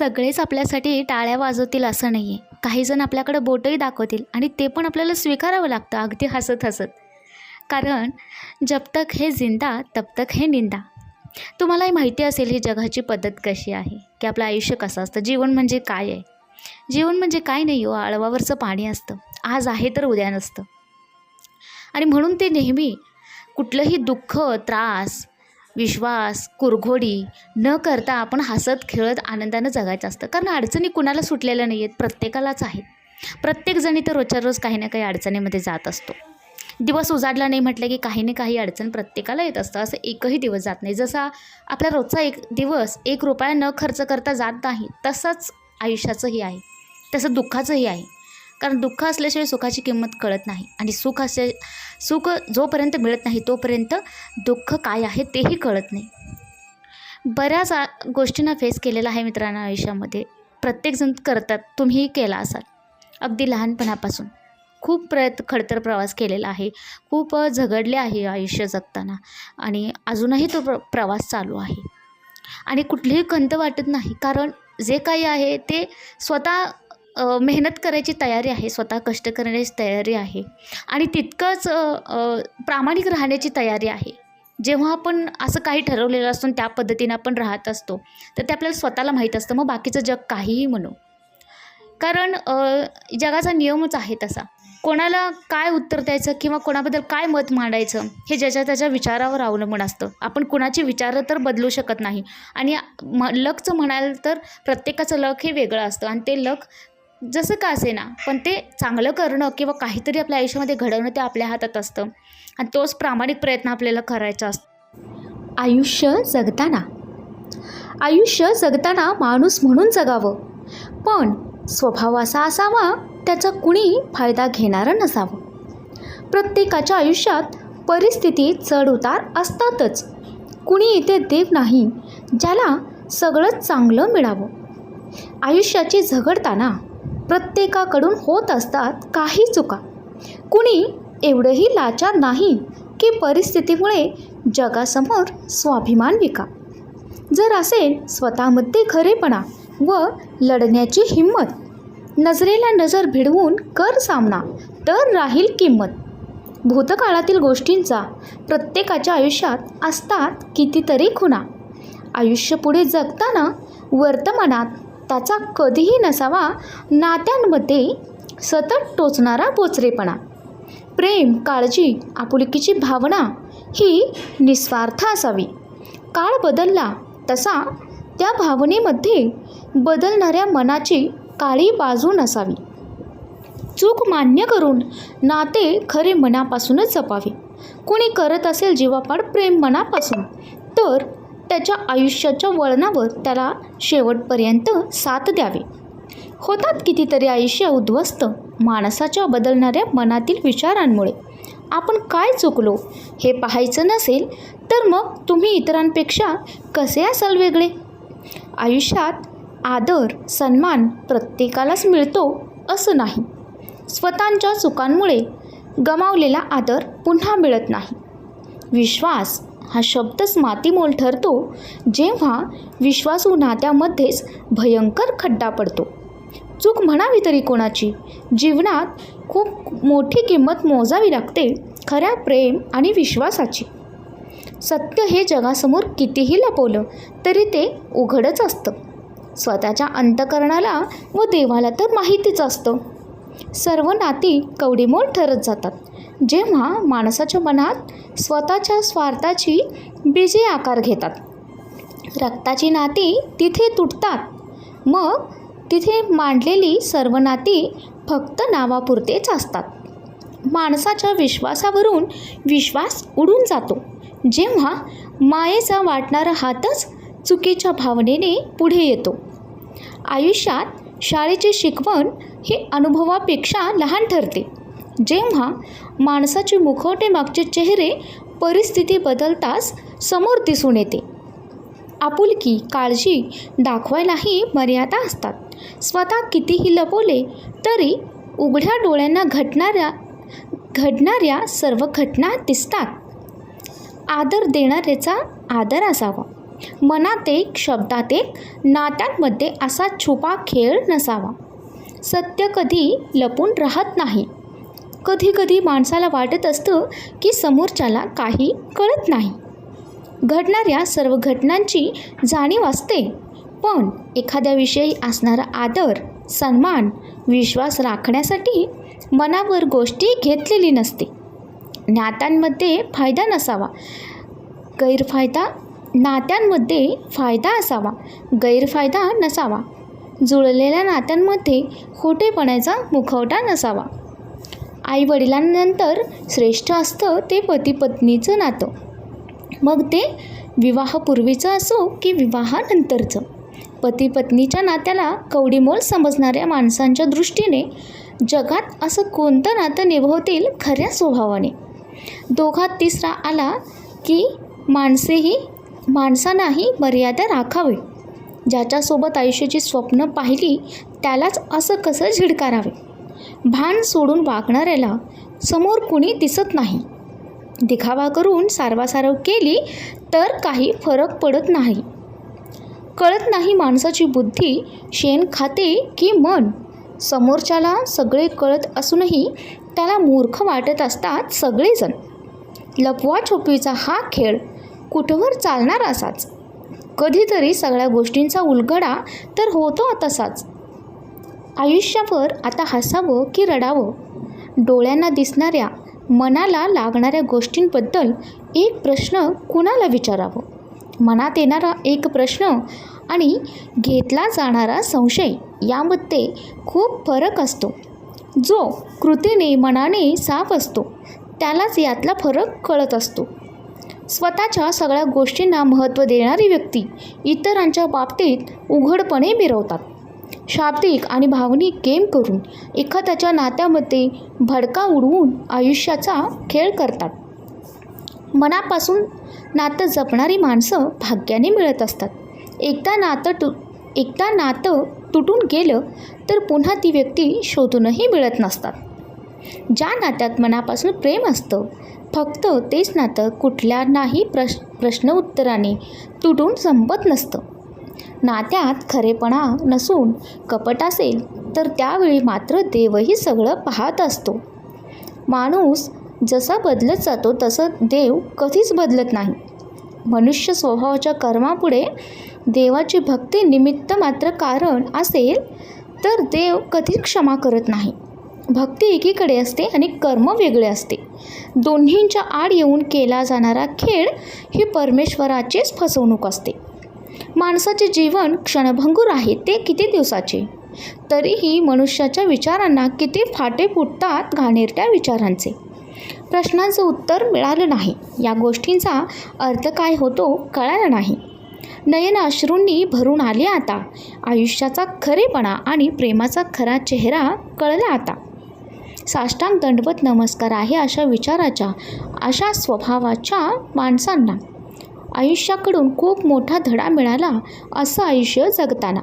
सगळेच आपल्यासाठी टाळ्या वाजवतील असं नाही आहे काहीजण आपल्याकडं बोटही दाखवतील आणि ते पण आपल्याला स्वीकारावं लागतं अगदी हसत हसत. कारण जब तक हे जिंदा तब तक हे निंदा. तुम्हालाही माहिती असेल ही जगाची पद्धत कशी आहे की आपलं आयुष्य कसं असतं जीवन म्हणजे काय आहे? जीवन म्हणजे काय नाही हो आळवावरचं पाणी असतं. आज आहे तर उद्या नसतं. आणि म्हणून ते नेहमी कुठलंही दुःख त्रास विश्वास कुरघोडी न करता आपण हसत खेळत आनंदानं जगायचं असतं. कारण अडचणी कुणाला सुटलेल्या नाही आहेत प्रत्येकालाच आहेत. प्रत्येकजणी तर रोजच्या रोज काही ना काही अडचणीमध्ये जात असतो. दिवस उजाडला नाही म्हटलं की काही ना काही अडचण प्रत्येकाला येत असतं. असं एकही दिवस जात नाही. जसा आपला रोजचा एक दिवस एक रुपया न खर्च करता जात नाही तसंच आयुष्याचंही आहे. तसं दुःखाचंही आहे. कारण दुःख असल्याशिवाय सुखाची किंमत कळत नाही. आणि सुख असे सुख जोपर्यंत मिळत नाही तोपर्यंत दुःख काय आहे तेही कळत नाही. बऱ्याच गोष्टींना फेस केलेला आहे मित्रांनो आयुष्यामध्ये. प्रत्येकजण करतात तुम्हीही केला असाल. अगदी लहानपणापासून. खूप प्रयत्न खडतर प्रवास केलेला आहे. खूप झगडले आहे आयुष्य जगताना. आणि अजूनही तो प्र प्रवास चालू आहे. आणि कुठलीही खंत वाटत नाही. कारण जे काही आहे ते स्वतः मेहनत करायची तयारी आहे स्वतः कष्ट करण्याची तयारी आहे आणि तितकंच प्रामाणिक राहण्याची तयारी आहे. जेव्हा आपण असं काही ठरवलेलं असतो आणि त्या पद्धतीनं आपण राहत असतो तर ते आपल्याला स्वतःला माहीत असतं मग बाकीचं जग काहीही म्हणू. कारण जगाचा नियमच आहे तसा. कोणाला काय उत्तर द्यायचं किंवा कोणाबद्दल काय मत मांडायचं हे ज्याच्या त्याच्या विचारावर अवलंबून असतं. आपण कुणाची विचारं तर बदलू शकत नाही. आणि म लकचं म्हणाल तर प्रत्येकाचं लक हे वेगळं असतं आणि ते लक जसं का असेना पण ते चांगलं करणं किंवा काहीतरी आपल्या आयुष्यामध्ये घडवणं ते आपल्या हातात असतं. आणि तोच प्रामाणिक प्रयत्न आपल्याला करायचा असतो. आयुष्य जगताना. आयुष्य जगताना माणूस म्हणून जगावं. पण स्वभाव असा असावा त्याचा कुणी फायदा घेणारं नसावं. प्रत्येकाच्या आयुष्यात परिस्थिती चढ उतार असतातच. कुणी इथे देव नाही ज्याला सगळं चांगलं मिळावं. आयुष्याची झगडताना प्रत्येकाकडून होत असतात काही चुका. कुणी एवढंही लाचार नाही की परिस्थितीमुळे जगासमोर स्वाभिमान विका. जर असेल स्वतःमध्ये खरेपणा व लढण्याची हिंमत नजरेला नजर भिडवून कर सामना तर राहील किंमत. भूतकाळातील गोष्टींचा प्रत्येकाच्या आयुष्यात असतात कितीतरी खुणा. आयुष्य पुढे जगताना वर्तमानात त्याचा कधीही नसावा नात्यांमध्ये सतत टोचणारा बोचरेपणा. प्रेम काळजी आपुलकीची भावना ही निस्वार्थ असावी. काळ बदलला तसा त्या भावनेमध्ये बदलणाऱ्या मनाची काळी बाजू नसावी. चूक मान्य करून नाते खरे मनापासूनच जपावे. कोणी करत असेल जीवापाड प्रेम मनापासून तर त्याच्या आयुष्याच्या वळणावर त्याला शेवटपर्यंत साथ द्यावे. होतात कितीतरी आयुष्य उद्ध्वस्त माणसाच्या बदलणाऱ्या मनातील विचारांमुळे. आपण काय चुकलो हे पाहायचं नसेल तर मग तुम्ही इतरांपेक्षा कसे असाल वेगळे? आयुष्यात आदर सन्मान प्रत्येकालाच मिळतो असं नाही. स्वतःच्या चुकांमुळे गमावलेला आदर पुन्हा मिळत नाही. विश्वास हा शब्दच मातीमोल ठरतो जेव्हा विश्वासू नात्यामध्येच भयंकर खड्डा पडतो. चूक म्हणावी तरी कोणाची? जीवनात खूप मोठी किंमत मोजावी लागते खऱ्या प्रेम आणि विश्वासाची. सत्य हे जगासमोर कितीही लपवलं तरी ते उघडच असतं. स्वतःच्या अंतकरणाला व देवाला तर माहितीच असतं. सर्व नाती कवडीमोल ठरत जातात. जेव्हा माणसाच्या मनात स्वतःच्या स्वार्थाची बीजे आकार घेतात. रक्ताची नाती तिथे तुटतात. मग तिथे मांडलेली सर्व नाती फक्त नावापुरतेच असतात. माणसाच्या विश्वासावरून विश्वास उडून जातो. जेव्हा मायेचा वाटणारा हातच चुकीच्या भावनेने पुढे येतो. आयुष्यात शाळेची शिकवण ही अनुभवापेक्षा लहान ठरते. जेव्हा माणसाचे मुखवटे मागचे चेहरे परिस्थिती बदलताच समोर दिसून येते. आपुलकी काळजी दाखवायलाही मर्यादा असतात. स्वतः कितीही लपवले तरी उघड्या डोळ्यांना घटणाऱ्या घडणाऱ्या सर्व घटना दिसतात. आदर देणाऱ्याचा आदर असावा. मनात एक शब्दात एक नात्यांमध्ये असा छुपा खेळ नसावा. सत्य कधी लपून राहत नाही. कधी कधी माणसाला वाटत असतं की समोरच्याला काही कळत नाही. घडणाऱ्या सर्व घटनांची जाणीव असते. पण एखाद्याविषयी असणारा आदर सन्मान विश्वास राखण्यासाठी मनावर गोष्टी घेतलेली नसते. नात्यांमध्ये फायदा नसावा. गैरफायदा नात्यांमध्ये फायदा असावा. गैरफायदा नसावा. जुळलेल्या नात्यांमध्ये खोटेपणाचा मुखवटा नसावा. आई वडिलांनंतर श्रेष्ठ असतं ते पती पत्नीचं नातं. मग ते विवाहापूर्वीचं असो की विवाहानंतरचं. पती पत्नीच्या नात्याला कवडीमोल समजणाऱ्या माणसांच्या दृष्टीने जगात असं कोणतं नातं निभवतील खऱ्या स्वभावाने? दोघात तिसरा आला की माणसेही माणसांनाही मर्यादा राखावी. ज्याच्यासोबत आयुष्याची स्वप्न पाहिली त्यालाच असं कसं झिडकारावे? भान सोडून वागणाऱ्याला समोर कुणी दिसत नाही. दिखावा करून सारवासारव केली तर काही फरक पडत नाही. कळत नाही माणसाची बुद्धी शेण खाते की मन. समोरच्याला सगळे कळत असूनही त्याला मूर्ख वाटत असतात सगळेजण. लपवाछोपीचा हा खेळ कुठवर चालणार असाच? कधीतरी सगळ्या गोष्टींचा उलगडा तर होतो तसाच आयुष्यावर आता हसावं की रडावं? डोळ्यांना दिसणाऱ्या मनाला लागणाऱ्या गोष्टींबद्दल एक प्रश्न कुणाला विचारावं? मनात येणारा एक प्रश्न आणि घेतला जाणारा संशय यामध्ये खूप फरक असतो. जो कृतीने मनाने साफ असतो त्यालाच यातला फरक कळत असतो. स्वतःच्या सगळ्या गोष्टींना महत्त्व देणारी व्यक्ती इतरांच्या बाबतीत उघडपणे मिरवतात. शाब्दिक आणि भावनिक गेम करून एखाद्याच्या नात्यामध्ये भडका उडवून आयुष्याचा खेळ करतात. मनापासून नातं जपणारी माणसं भाग्याने मिळत असतात. एकदा नातं तु एकदा नातं तुटून गेलं तर पुन्हा ती व्यक्ती शोधूनही मिळत नसतात. ज्या नात्यात मनापासून प्रेम असतं फक्त तेच नातं कुठल्या नाही प्रश प्रश्न उत्तराने तुटून संपत नसतं. नात्यात खरेपणा नसून कपट असेल तर त्यावेळी मात्र देवही सगळं पाहत असतो. माणूस जसा बदलत जातो तसं देव कधीच बदलत नाही. मनुष्य स्वभावाच्या कर्मापुढे देवाची भक्ती निमित्त मात्र कारण असेल तर देव कधीच क्षमा करत नाही. भक्ती एकीकडे असते आणि कर्म वेगळे असते. दोन्हींच्या आड येऊन केला जाणारा खेळ ही परमेश्वराचीच फसवणूक असते. माणसाचे जीवन क्षणभंगूर आहे ते किती दिवसाचे? तरीही मनुष्याच्या विचारांना किती फाटे फुटतात घाणेरट्या विचारांचे? प्रश्नांचं उत्तर मिळालं नाही. या गोष्टींचा अर्थ काय होतो कळाला नाही. नयन अश्रूंनी भरून आले आता. आयुष्याचा खरेपणा आणि प्रेमाचा खरा चेहरा कळला आता. साष्टांग दंडवत नमस्कार आहे अशा विचाराच्या अशा स्वभावाच्या माणसांना. आयुष्याकडून खूप मोठा धडा मिळाला असं आयुष्य जगताना.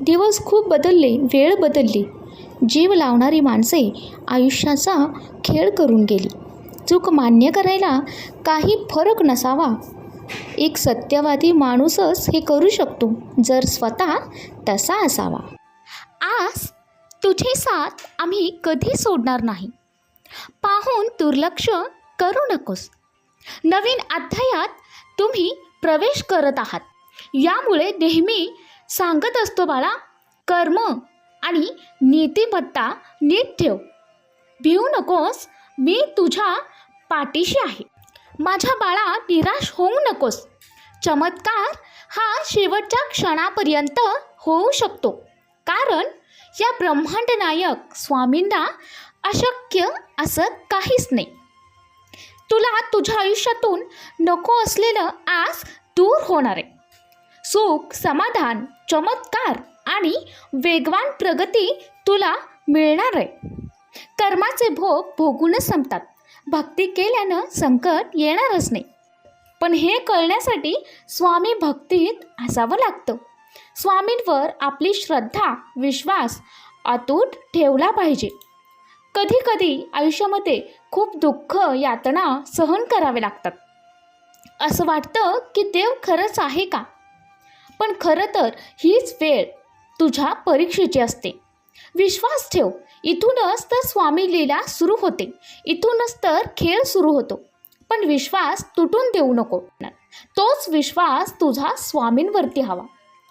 दिवस खूप बदलले वेळ बदलली. जीव लावणारी माणसे आयुष्याचा खेळ करून गेली. चूक मान्य करायला काही फरक नसावा. एक सत्यवादी माणूसच हे करू शकतो जर स्वतः तसा असावा. आज तुझी साथ आम्ही कधी सोडणार नाही. पाहून दुर्लक्ष करू नकोस. नवीन अध्यायात तुम्ही प्रवेश करत आहात. यामुळे नेहमी सांगत असतो बाळा कर्म आणि नीतिमत्ता नीट ठेव. भिवू नकोस मी तुझ्या पाठीशी आहे. माझ्या बाळा निराश होऊ नकोस. चमत्कार हा शेवटच्या क्षणापर्यंत होऊ शकतो. कारण या ब्रह्मांड नायक स्वामींना अशक्य असं काहीच नाही. तुला तुझ्या आयुष्यातून नको असलेलं आज दूर होणार आहे. सुख समाधान चमत्कार आणि वेगवान प्रगती तुला मिळणार आहे. कर्माचे भोग भोगूनच संपतात. भक्ती केल्यानं संकट येणारच नाही. पण हे कळण्यासाठी स्वामी भक्तीत असावं लागतं. स्वामींवर आपली श्रद्धा विश्वास अतूट ठेवला पाहिजे. कधी कधी आयुष्यामध्ये खूप दुःख यातना सहन करावे लागतात. असं वाटतं की देव खरंच आहे का? पण खरं तर हीच वेळ तुझ्या परीक्षेची असते. विश्वास ठेव इथूनच तर स्वामी लीला सुरू होते. इथूनच तर खेळ सुरू होतो. पण विश्वास तुटून देऊ नको. तोच विश्वास तुझा स्वामींवरती हवा.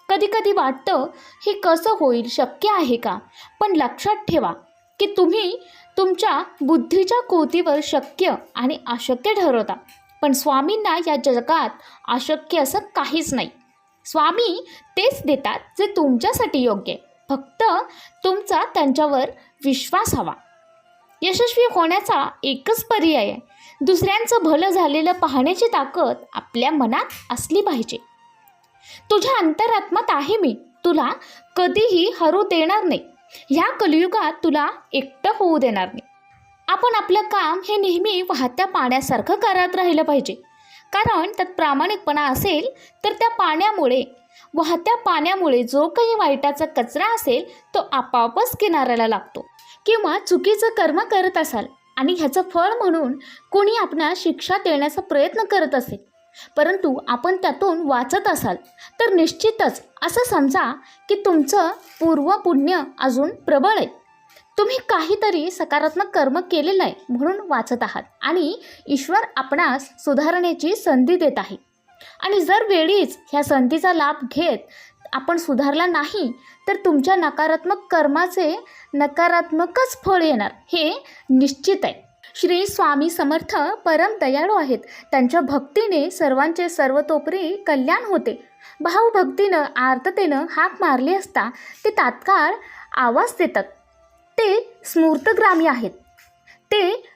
कधी कधी वाटतं हे कसं होईल शक्य आहे का? पण लक्षात ठेवा की तुम्ही तुमच्या बुद्धीच्या कोतीवर शक्य आणि अशक्य ठरवता. पण स्वामींना या जगात अशक्य असं काहीच नाही. स्वामी तेच देतात जे तुमच्यासाठी योग्य आहे. फक्त तुमचा त्यांच्यावर विश्वास हवा. यशस्वी होण्याचा एकच पर्याय आहे. दुसऱ्यांचं भलं झालेलं पाहण्याची ताकद आपल्या मनात असली पाहिजे. तुझ्या अंतरात्मात आहे मी. तुला कधीही हरू देणार नाही. ह्या कलियुगात तुला एकटं होऊ देणार नाही. आपण आपलं काम हे नेहमी वाहत्या पाण्यासारखं करत राहिलं पाहिजे. कारण त्यात प्रामाणिकपणा असेल तर त्या पाण्यामुळे वाहत्या पाण्यामुळे जो काही वाईटाचा कचरा असेल तो आपापच किनाऱ्याला लागतो. किंवा चुकीचं कर्म करत असाल आणि ह्याचं फळ म्हणून कोणी आपणास शिक्षा देण्याचा प्रयत्न करत असेल परंतु आपण त्यातून वाचत असाल तर निश्चितच असं समजा की तुमचं पूर्वपुण्य अजून प्रबळ आहे. तुम्ही काहीतरी सकारात्मक कर्म केलेलं आहे म्हणून वाचत आहात आणि ईश्वर आपणास सुधारण्याची संधी देत आहे. आणि जर वेळीच ह्या संधीचा लाभ घेत आपण सुधारला नाही तर तुमच्या नकारात्मक कर्माचे नकारात्मकच फळ येणार हे निश्चित आहे. श्री स्वामी समर्थ परम दयाळू आहेत. त्यांच्या भक्तीने सर्वांचे सर्वतोपरी कल्याण होते. भावभक्तीनं आर्ततेनं हाक मारली असता ते तात्काळ आवाज देतात. ते स्मूर्तग्रामी आहेत. ते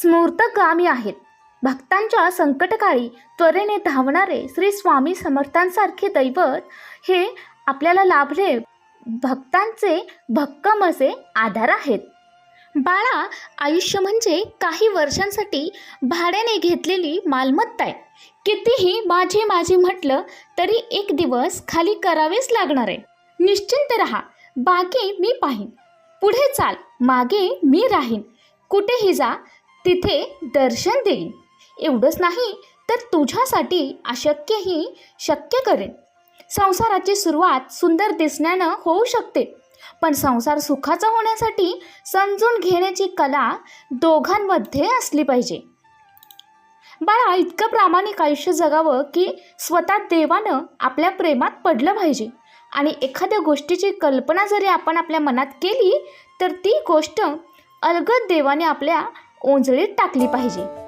स्मूर्तगामी आहेत. भक्तांच्या संकटकाळी त्वरेने धावणारे श्री स्वामी समर्थांसारखे दैवत हे आपल्याला लाभले. भक्तांचे भक्कम असे आधार आहेत. बाळा आयुष्य म्हणजे काही वर्षांसाठी भाड्याने घेतलेली मालमत्ता आहे. कितीही माझे माझे म्हटलं तरी एक दिवस खाली करावेच लागणार आहे. निश्चिंत रहा बाकी मी पाहीन. पुढे चाल मागे मी राहीन. कुठेही जा तिथे दर्शन देईन. एवढंच नाही तर तुझ्यासाठी अशक्यही शक्य करेन. संसाराची सुरुवात सुंदर दिसण्यानं होऊ शकते. पण संसार सुखाचा होण्यासाठी समजून घेण्याची कला दोघांमध्ये असली पाहिजे. बाळा इतकं प्रामाणिक आयुष्य जगावं की स्वतः देवानं आपल्या प्रेमात पडलं पाहिजे. आणि एखाद्या गोष्टीची कल्पना जरी आपण आपल्या मनात केली तर ती गोष्ट अलगद देवाने आपल्या ओंजळीत टाकली पाहिजे.